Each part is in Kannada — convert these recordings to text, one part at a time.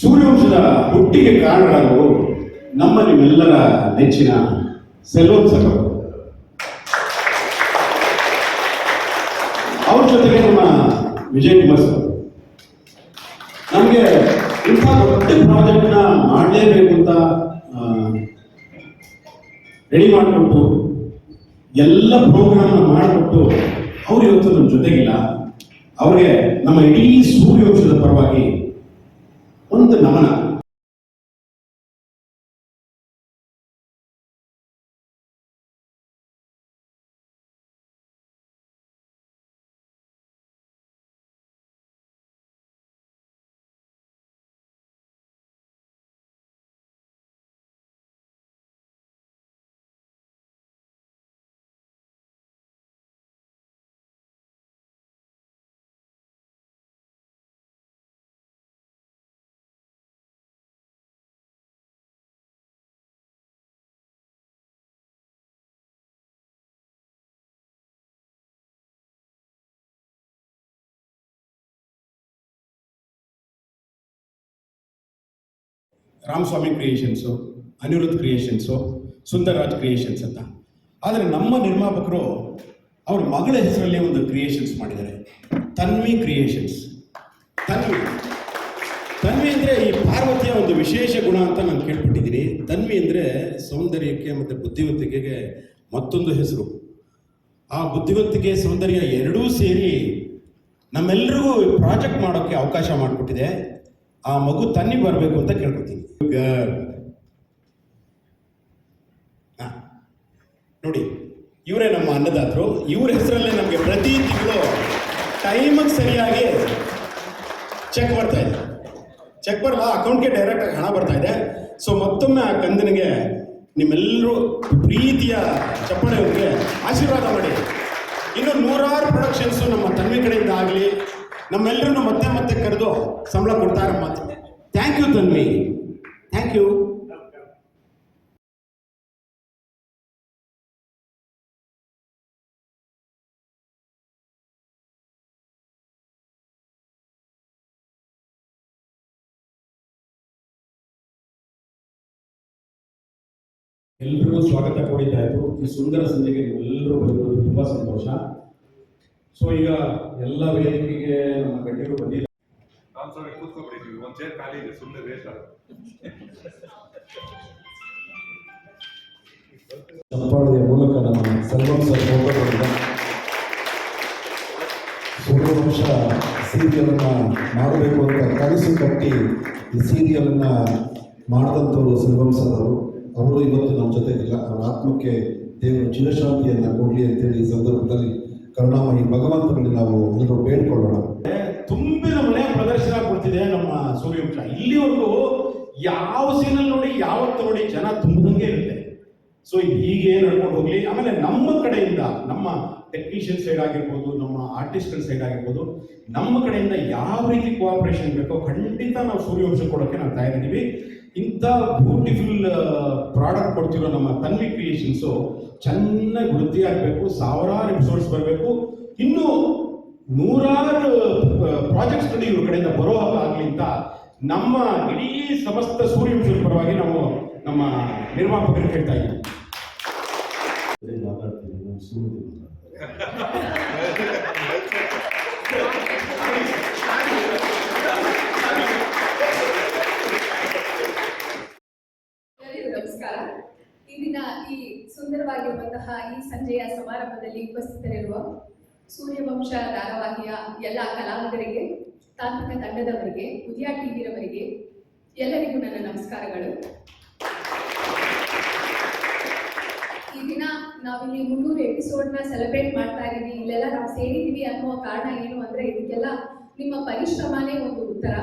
ಸೂರ್ಯವಂಶದ ಹುಟ್ಟಿಗೆ ಕಾರಣರಾದವರು ನಮ್ಮ ನಿಮ್ಮೆಲ್ಲರ ನೆಚ್ಚಿನ ಸೆಲ್ವೋತ್ಸವ ಅವರು. ಜೊತೆಗೆ ನಮ್ಮ ವಿಜಯ್ ಕುಮಾರ್ ಸರ್ ನಮಗೆ ಇಂಥ ದೊಡ್ಡ ಪ್ರಾಜೆಕ್ಟ್ನ ಮಾಡಲೇಬೇಕು ಅಂತ ರೆಡಿ ಮಾಡಿಕೊಟ್ಟು, ಎಲ್ಲ ಪ್ರೋಗ್ರಾಮ್ನ ಮಾಡಿಕೊಟ್ಟು ಅವ್ರು ಇವತ್ತು ನಮ್ಮ ಜೊತೆಗಿಲ್ಲ ಅವ್ರಿಗೆ ನಮ್ಮ ಇಡೀ ಸೂರ್ಯವಂಶದ ಪರವಾಗಿ ಒಂದು ನಮನ Ramaswamy creations Aniruddha creations Sundararaj creations ಅಂತ. ಆದರೆ ನಮ್ಮ ನಿರ್ಮಾಪಕರು ಅವ್ರ ಮಗಳ ಹೆಸರಲ್ಲಿ ಒಂದು ಕ್ರಿಯೇಷನ್ಸ್ ಮಾಡಿದ್ದಾರೆ. ತನ್ವಿ ಕ್ರಿಯೇಷನ್ಸ್ ತನ್ವಿ. ತನ್ವಿ ಅಂದರೆ ಈ ಪಾರ್ವತಿಯ ಒಂದು ವಿಶೇಷ ಗುಣ ಅಂತ ನಾನು ಕೇಳ್ಪಟ್ಟಿದ್ದೀನಿ. ತನ್ವಿ ಅಂದರೆ ಸೌಂದರ್ಯಕ್ಕೆ ಮತ್ತು ಬುದ್ಧಿವಂತಿಕೆಗೆ ಮತ್ತೊಂದು ಹೆಸರು. ಆ ಬುದ್ಧಿವಂತಿಕೆ, ಸೌಂದರ್ಯ ಎರಡೂ ಸೇರಿ ನಮ್ಮೆಲ್ಲರಿಗೂ ಪ್ರಾಜೆಕ್ಟ್ ಮಾಡೋಕ್ಕೆ ಅವಕಾಶ ಮಾಡಿಕೊಟ್ಟಿದೆ. ಆ ಮಗು ತನ್ನಿ ಬರಬೇಕು ಅಂತ ಕೇಳ್ಕೊತೀನಿ. ನೋಡಿ ಇವರೇ ನಮ್ಮ ಅನ್ನದಾತರು. ಇವ್ರ ಹೆಸರಲ್ಲೇ ನಮಗೆ ಪ್ರತಿ ತಿಂಗಳು ಟೈಮಿಗೆ ಸರಿಯಾಗಿ ಚೆಕ್ ಬರ್ತಾ ಇದೆ. ಚೆಕ್ ಬರಲ್ಲ ಅಕೌಂಟ್ಗೆ ಡೈರೆಕ್ಟಾಗಿ ಹಣ ಬರ್ತಾ ಇದೆ. ಸೊ ಮತ್ತೊಮ್ಮೆ ಆ ಕಂದನಿಗೆ ನಿಮ್ಮೆಲ್ಲರೂ ಪ್ರೀತಿಯ ಚಪ್ಪಳೆಯವರಿಗೆ ಆಶೀರ್ವಾದ ಮಾಡಿ. ಇನ್ನು ನೂರಾರು ಪ್ರೊಡಕ್ಷನ್ಸು ನಮ್ಮ ತನ್ವಿ ಕಡೆಯಿಂದ ಆಗಲಿ ನಮ್ಮೆಲ್ಲರೂ ಮತ್ತೆ ಮತ್ತೆ ಕರೆದು ಸಂಬಳ ಕೊಡ್ತಾರೆ ಮಾತು thank you Tanvi thank you ಎಲ್ರಿಗೂ ಸ್ವಾಗತ ಕೋರಿದ್ದಾಯಿತು. ಈ ಸುಂದರ ಸಂಜೆಗೆ ನೀವೆಲ್ಲರೂ ಬಂದಿರೋದು ತುಂಬಾ ಸಂತೋಷ. ಸೊ ಈಗ ಎಲ್ಲ ವೇದಿಕೆಗೆ ನಮ್ಮ ಗಣ್ಯರು ಬಂದಿಲ್ಲ ನಾನು ಸರ್ ಕೂತ್ಕೊಬಿಡಿ ಒಂದ್ ಚೇರ್ ಖಾಲಿ ಇದೆ ಸುಮ್ಮನೆ ವೇಸ್ಟ್ ಸಂಪಾದನೆಯ ಮೂಲಕ ನಮ್ಮ ಸರ್ವಂಶ ಸೂರ್ಯವಂಶ ಸೀರಿಯಲನ್ನು ಮಾಡಬೇಕು ಅಂತ ಕನಸು ಕಟ್ಟಿ ಈ ಸೀರಿಯಲನ್ನು ಮಾಡಿದಂಥವ್ರು ಸೆಲ್ವಂ ಸರ್ ಅವರು. ಅವರು ಇವತ್ತು ನಮ್ಮ ಜೊತೆಗಿಲ್ಲ. ಅವರ ಆತ್ಮಕ್ಕೆ ದೇವರು ಚಿರಶಾಂತಿಯನ್ನು ಕೊಡಲಿ ಅಂತೇಳಿ ಈ ಸಂದರ್ಭದಲ್ಲಿ ಕರುಣಾಮಯಿ ಭಗವಂತನಲ್ಲಿ ನಾವು ಎಲ್ಲರೂ ಬೇಡ್ಕೊಳ್ಳೋಣ. ತುಂಬಿದ ಮನೆ ಪ್ರದರ್ಶನ ಕೊಡ್ತಿದೆ ನಮ್ಮ ಸೂರ್ಯವಂಶ ಇಲ್ಲಿವರೆಗೂ ಯಾವ ಸೀನಲ್ಲಿ ನೋಡಿ, ಯಾವತ್ತು ನೋಡಿ ಜನ ತುಂಬದಂಗೆ ಇರುತ್ತೆ. ಸೊ ಹೀಗೆ ನಡ್ಕೊಂಡು ಹೋಗ್ಲಿ. ಆಮೇಲೆ ನಮ್ಮ ಕಡೆಯಿಂದ ನಮ್ಮ ಟೆಕ್ನಿಷಿಯನ್ ಸೈಡ್ ಆಗಿರ್ಬೋದು, ನಮ್ಮ ಆರ್ಟಿಸ್ಟ್ಗಳ ಸೈಡ್ ಆಗಿರ್ಬೋದು, ನಮ್ಮ ಕಡೆಯಿಂದ ಯಾವ ರೀತಿ ಕೋಆಪರೇಷನ್ ಬೇಕೋ ಖಂಡಿತ ನಾವು ಸೂರ್ಯವಂಶ ಕೊಡೋಕ್ಕೆ ನಾವು ತಯಾರಿದ್ದೀವಿ. ಇಂಥ ಬ್ಯೂಟಿಫುಲ್ ಪ್ರಾಡಕ್ಟ್ ಕೊಡ್ತಿರೋ ನಮ್ಮ ತನ್ವಿ ಕ್ರಿಯೇಷನ್ಸು ಚೆನ್ನಾಗಿ ವೃದ್ಧಿ ಆಗಬೇಕು ಸಾವಿರಾರು ಎಪಿಸೋಡ್ಸ್ ಬರಬೇಕು. ಇನ್ನೂ ನೂರಾರು ಪ್ರಾಜೆಕ್ಟ್ಸ್ ಇವ್ರ ಕಡೆಯಿಂದ ಬರೋ ಹಾಗೆ ಆಗಲಿ ಅಂತ ನಮ್ಮ ಇಡೀ ಸಮಸ್ತ ಸೂರ್ಯವಂಶದ ಪರವಾಗಿ ನಾವು ನಮ್ಮ ನಿರ್ಮಾಪಕರು ಹೇಳ್ತಾ ಇದ್ದೀವಿ. ಮಾತಾಡ್ತೀನಿ ನಾನು ಸುಮ್ಮನೆ ಮಾತಾಡ್ತೀನಿ. ಎಲ್ಲರಿಗೂ ನಮಸ್ಕಾರ ಈ ದಿನ ಈ ಸುಂದರವಾಗಿರುವಂತಹ ಈ ಸಂಜೆಯ ಸಮಾರಂಭದಲ್ಲಿ ಉಪಸ್ಥಿತರಿರುವ ಸೂರ್ಯವಂಶ ಧಾರಾವಾಹಿಯ ಎಲ್ಲ ಕಲಾವಿದರಿಗೆ, ತಾಂತ್ರಿಕ ತಂಡದವರಿಗೆ, ಉದ್ಯಾ ಟಿವಿರವರಿಗೆ ಎಲ್ಲರಿಗೂ ನನ್ನ ನಮಸ್ಕಾರಗಳು. ಈ ದಿನ ನಾವಿಲ್ಲಿ ಮುನ್ನೂರು ನ ಸೆಲೆಬ್ರೇಟ್ ಮಾಡ್ತಾ ಇದೀವಿ ಇಲ್ಲೆಲ್ಲ ನಾವು ಸೇರಿದೀವಿ ಅನ್ನುವ ಕಾರಣ ಏನು ಅಂದ್ರೆ ಇದಕ್ಕೆಲ್ಲ ನಿಮ್ಮ ಪರಿಶ್ರಮನೇ ಒಂದು ಉತ್ತರ.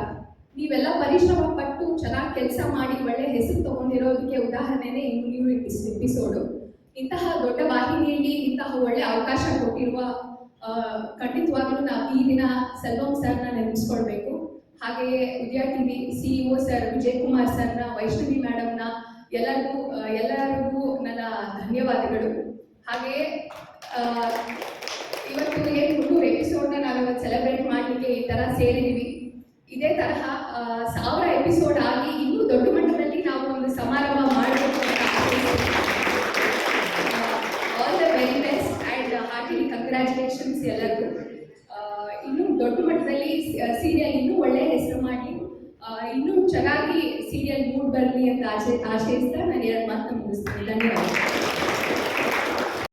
ನೀವೆಲ್ಲ ಪರಿಶ್ರಮ ಪಟ್ಟು ಚೆನ್ನಾಗಿ ಕೆಲಸ ಮಾಡಿ ಒಳ್ಳೆ ಹೆಸರು ತಗೊಂಡಿರೋದಕ್ಕೆ ಉದಾಹರಣೆನೇ ಈ ಮುನ್ನೂರು ಎಪಿಸೋಡು ಇಂತಹ ದೊಡ್ಡ ವಾಹಿನಿಯಲ್ಲಿ ಇಂತಹ ಒಳ್ಳೆ ಅವಕಾಶ ಕೊಟ್ಟಿರುವ ಖಂಡಿತವಾಗಿಯೂ ನಾವು ಈ ದಿನ ಸೆಲ್ವಂ ಸರ್ನ ನೆನಪಿಸ್ಕೊಳ್ಬೇಕು ಹಾಗೆಯೇ Vidya TV CEO sir Vijay Kumar ಸರ್ನ, ವೈಷ್ಣವಿ ಮೇಡಮ್ನ ಎಲ್ಲರಿಗೂ ಎಲ್ಲರಿಗೂ ನನ್ನ ಧನ್ಯವಾದಗಳು. ಹಾಗೆಯೇ ಆ, ಇವತ್ತು ಏನು ಮುನ್ನೂರು ಎಪಿಸೋಡ್ನ ನಾವಿವತ್ತು ಸೆಲೆಬ್ರೇಟ್ ಮಾಡಲಿಕ್ಕೆ ಈ ಥರ ಸೇರಿದ್ದೀವಿ ಇದೇ ತರಹ ಆ, ಸಾವಿರ ಎಪಿಸೋಡ್ ಆಗಿ ಇನ್ನೂ ದೊಡ್ಡ ಮಟ್ಟದಲ್ಲಿ ನಾವು ಒಂದು ಸಮಾರಂಭ ಮಾಡಬೇಕು ಅಂತ all the very best and heartily congratulations ಎಲ್ಲರಿಗೂ ಆ, ಇನ್ನೂ ದೊಡ್ಡ ಮಟ್ಟದಲ್ಲಿ ಸೀರಿಯಲ್ ಇನ್ನೂ ಒಳ್ಳೆಯ ಹೆಸರು ಮಾಡಲಿ ಇನ್ನೂ ಚೆನ್ನಾಗಿ ಸೀರಿಯಲ್ ಮೂಡ್ ಬರಲಿ ಅಂತ ಆಶೆ ಆಶಯಿಸ್ತಾ ನಾನು ಮಾತನ್ನ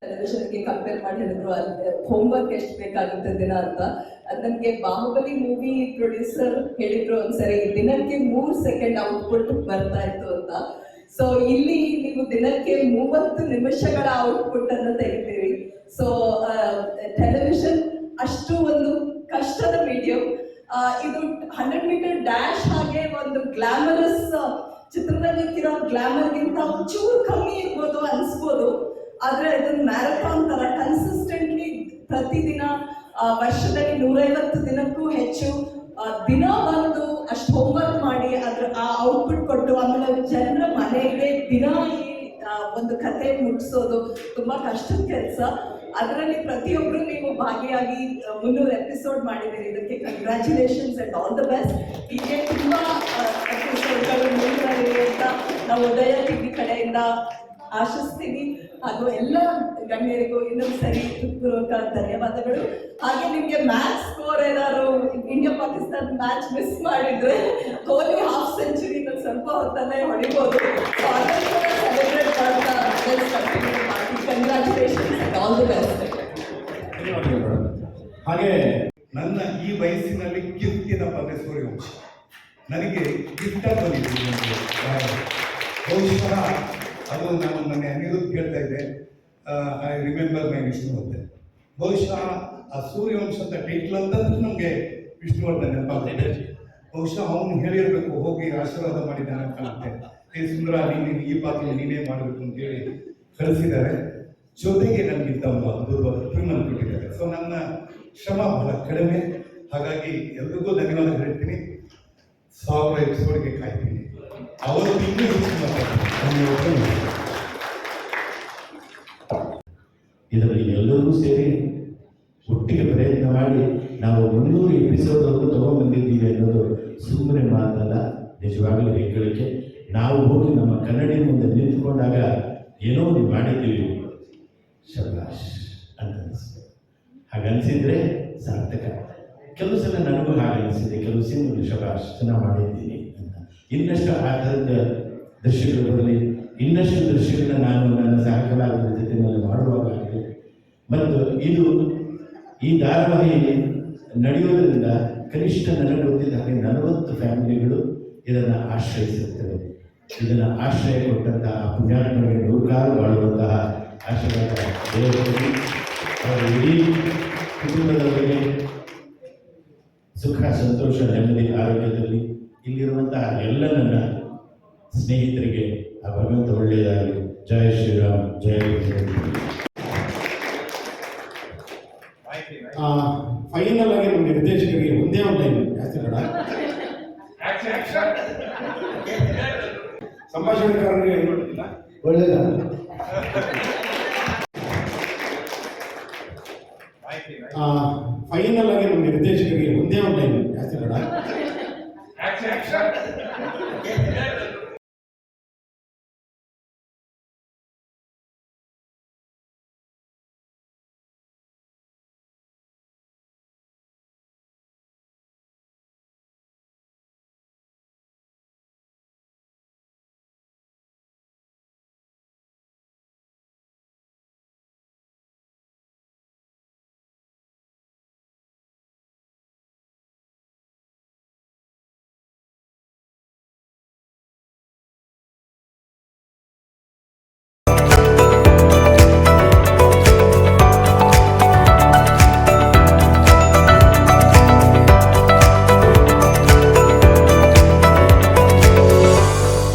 ಟೆಲಿವಿಷನ್ಗೆ ಕಂಪೇರ್ ಮಾಡಿ ಹೇಳಿದ್ರು ಅಲ್ಲಿ ಹೋಮ್ವರ್ಕ್ ಎಷ್ಟು ಬೇಕಾಗುತ್ತೆ ದಿನ ಅಂತ. ಅದು ನನಗೆ ಬಾಹುಬಲಿ ಮೂವಿ ಪ್ರೊಡ್ಯೂಸರ್ ಹೇಳಿದ್ರು ಒಂದ್ಸರಿ, ದಿನಕ್ಕೆ ಮೂರು ಸೆಕೆಂಡ್ ಔಟ್ಪುಟ್ ಬರ್ತಾ ಇತ್ತು ಅಂತ. ಸೊ ಇಲ್ಲಿ ನೀವು ದಿನಕ್ಕೆ ಮೂವತ್ತು ನಿಮಿಷಗಳ ಔಟ್ಪುಟ್ ಅನ್ನು ತೆಗಿತೀರಿ. ಸೊ ಟೆಲಿವಿಷನ್ ಅಷ್ಟು ಒಂದು ಕಷ್ಟದ ಮೀಡಿಯಂ ಇದು ಹಂಡ್ರೆಡ್ ಮೀಟರ್ ಡ್ಯಾಶ್ ಹಾಗೆ ಒಂದು ಗ್ಲಾಮರಸ್ ಚಿತ್ರದಲ್ಲಿರೋ ಗ್ಲಾಮರ್ಗಿಂತ ಒಂಚೂರು ಕಮ್ಮಿ ಇರ್ಬೋದು ಅನ್ಸ್ಬೋದು. ಆದ್ರೆ ಅದು ಮ್ಯಾರಥಾನ್ ತರ ಕನ್ಸಿಸ್ಟೆಂಟ್ಲಿ ಪ್ರತಿದಿನ ವರ್ಷದಲ್ಲಿ ನೂರೈವತ್ತು ದಿನಕ್ಕೂ ಹೆಚ್ಚು ದಿನ ಬಂದು ಅಷ್ಟು ಹೋಮ್ವರ್ಕ್ ಮಾಡಿ ಅದ್ರ ಆ ಔಟ್ಪುಟ್ ಕೊಟ್ಟು ಆಮೇಲೆ ಜನರ ಮನೆಗೆ ದಿನ ಈ ಒಂದು ಕತೆ ಮುಟ್ಸೋದು ತುಂಬಾ ಕಷ್ಟದ ಕೆಲಸ. ಅದರಲ್ಲಿ ಪ್ರತಿಯೊಬ್ರು ನೀವು ಭಾಗಿಯಾಗಿ ಮುನ್ನೂರು ಎಪಿಸೋಡ್ ಮಾಡಿದ್ದೀರಿ. ಇದಕ್ಕೆ congratulations and all the best ಹೀಗೆ ತುಂಬಾ ನಾವು ಉದಯ ಟಿವಿ ಕಡೆಯಿಂದ ಆಶಿಸ್ತೀನಿ. ಅದು ಎಲ್ಲ ಗಣ್ಯರಿಗೂ ಇನ್ನೊಂದು ಸರಿ ಪೂರ್ವಕ ಧನ್ಯವಾದಗಳು. ಹಾಗೆ ನಿಮಗೆ ಮ್ಯಾಚ್ ಸ್ಕೋರ್ ಏನಾದ್ರು ಇಂಡಿಯಾ ಪಾಕಿಸ್ತಾನ ಮ್ಯಾಚ್ ಮಿಸ್ ಮಾಡಿದ್ರೆ ಕೊಹ್ಲಿ ಹಾಫ್ ಸೆಂಚುರಿ ಸ್ವಲ್ಪ ಹೊತ್ತಲ್ಲೇ ಹೊಡಿಬೋದು. ಸೆಲೆಬ್ರೇಟ್ ಮಾಡ್ತಾ ಹಾಗೆ ನನ್ನ ಈ ವಯಸ್ಸಿನಲ್ಲಿ ಗಿಫ್ಟಿನ ಪದ ಸೂರ್ಯವಂಶ. ನನಗೆ ಗಿಫ್ಟ್ ಬಂದಿದೆ. ಬಹುಶಃ ಅದು ನಾನು ಮೊನ್ನೆ ಅನಿರುದ್ಧ ಕೇಳ್ತಾ ಇದ್ದೆ. ಐ ರಿಮೆಂಬರ್ ಮೈ ವಿಷ್ಣುವರ್ಧನ್ ಬಹುಶಃ ಆ ಸೂರ್ಯವಂಶ ಅಂತ ಟೈಟ್ಲ್ ಅಂತಂದ್ರೆ ನಮಗೆ ವಿಷ್ಣುವರ್ಧನ್ ಬಹುಶಃ ಅವನು ಹೇಳಿರ್ಬೇಕು, ಹೋಗಿ ಆಶೀರ್ವಾದ ಮಾಡಿದ್ದಾನೆ ಅಂತ ಕಾಣುತ್ತೆ ಏ ಸುಂದರ, ನೀನು ಈ ಪಾತ್ರ ನೀನೇ ಮಾಡಬೇಕು ಅಂತ ಹೇಳಿ ಕಳಿಸಿದ್ದಾರೆ. ಜೊತೆಗೆ ನನಗಿಂತ ಒಂದು ಅದ್ಭುತವಾದ ಫಿಲ್ಮನ್ನು ಕೊಟ್ಟಿದ್ದಾರೆ. ಸೊ ನನ್ನ ಶ್ರಮ ಬಹಳ ಕಡಿಮೆ. ಹಾಗಾಗಿ ಎಲ್ರಿಗೂ ಧನ್ಯವಾದ ಹೇಳ್ತೀನಿ. ಸಾವಿರ ಎಪಿಸೋಡ್ಗೆ ಕಾಯ್ತೀನಿ. ಅವರು ಇದರಲ್ಲಿ ಎಲ್ಲರೂ ಸೇರಿ ಒಟ್ಟಿಗೆ ಪ್ರಯತ್ನ ಮಾಡಿ ನಾವು ಮುನ್ನೂರು ಎಪಿಸೋಡ್ ಅನ್ನು ತಗೊಂಡ್ಬಂದಿದ್ದೀವಿ ಅನ್ನೋದು ಸುಮ್ಮನೆ ಮಾತಲ್ಲ ನಿಜವಾಗಲೂ ಹೆಗ್ಗಳಿಕೆ ನಾವು ಹೋಗಿ ನಮ್ಮ ಕನ್ನಡಿ ಮುಂದೆ ನಿಂತ್ಕೊಂಡಾಗ ಏನೋ ಒಂದು ಮಾಡಿದ್ದೀವಿ ಶಬಾಷ್ ಅಂತ ಅನಿಸ್ತು ಹಾಗನ್ಸಿದ್ರೆ ಸಾರ್ಥಕ ಕೆಲವು ಸಲ ನನಗೂ ಹಾಗೆ ಅನಿಸಿದೆ ಕೆಲವು ಸಿಂಗ್ ಶಬಾಷ್ ಚೆನ್ನಾಗಿ ಮಾಡಿದ್ದೀನಿ ಇನ್ನಷ್ಟು ಆಧಾರದ ದೃಶ್ಯಗಳು ಬರಲಿ, ಇನ್ನಷ್ಟು ದೃಶ್ಯಗಳನ್ನ ನಾನು ನನ್ನ ಸಹಕಲಾವಿದರ ಜೊತೆಯಲ್ಲಿ ಮಾಡುವಾಗಲಿ. ಮತ್ತು ಇದು ಈ ಧಾರಾವಾಹಿ ನಡೆಯೋದರಿಂದ ಕನಿಷ್ಠ ನನಗೆ ಗೊತ್ತಿದ್ದ ಹಾಗೆ ನಲವತ್ತು ಫ್ಯಾಮಿಲಿಗಳು ಇದನ್ನು ಆಶ್ರಯಿಸುತ್ತವೆ. ಇದನ್ನು ಆಶ್ರಯ ಕೊಟ್ಟಂತಹ ಪುಣ್ಯಾತ್ಮಗಳಿಗೆ ನೂರಾರು ಬಾಳುವಂತಹ ಆಶೀರ್ವಾದ ಅವರ ಇಡೀ ಕುಟುಂಬದವರಿಗೆ ಸುಖ, ಸಂತೋಷ, ನೆಮ್ಮದಿ, ಆರೋಗ್ಯದಲ್ಲಿ ಇಲ್ಲಿರುವಂತಹ ಎಲ್ಲ ನನ್ನ ಸ್ನೇಹಿತರಿಗೆ ಆ ಭಗವಂತ ಒಳ್ಳೆಯದಾಗಲಿ. ಜಯ ಶ್ರೀರಾಮ್ ಜಯ ಫೈನಲ್ ಆಗಿ ನಮ್ಮ ನಿರ್ದೇಶಕರಿಗೆ ಒಂದೇ ಒಂದು ಲೈನ್ ಜಾಸ್ತಿ ಬೇಡ. ಒಳ್ಳೆಯದ ಫೈನಲ್ ಆಗಿ ನಮ್ಮ ನಿರ್ದೇಶಕರಿಗೆ ಒಂದೇ ಒಂದು ಲೈನ್ ಜಾಸ್ತಿ Jackson.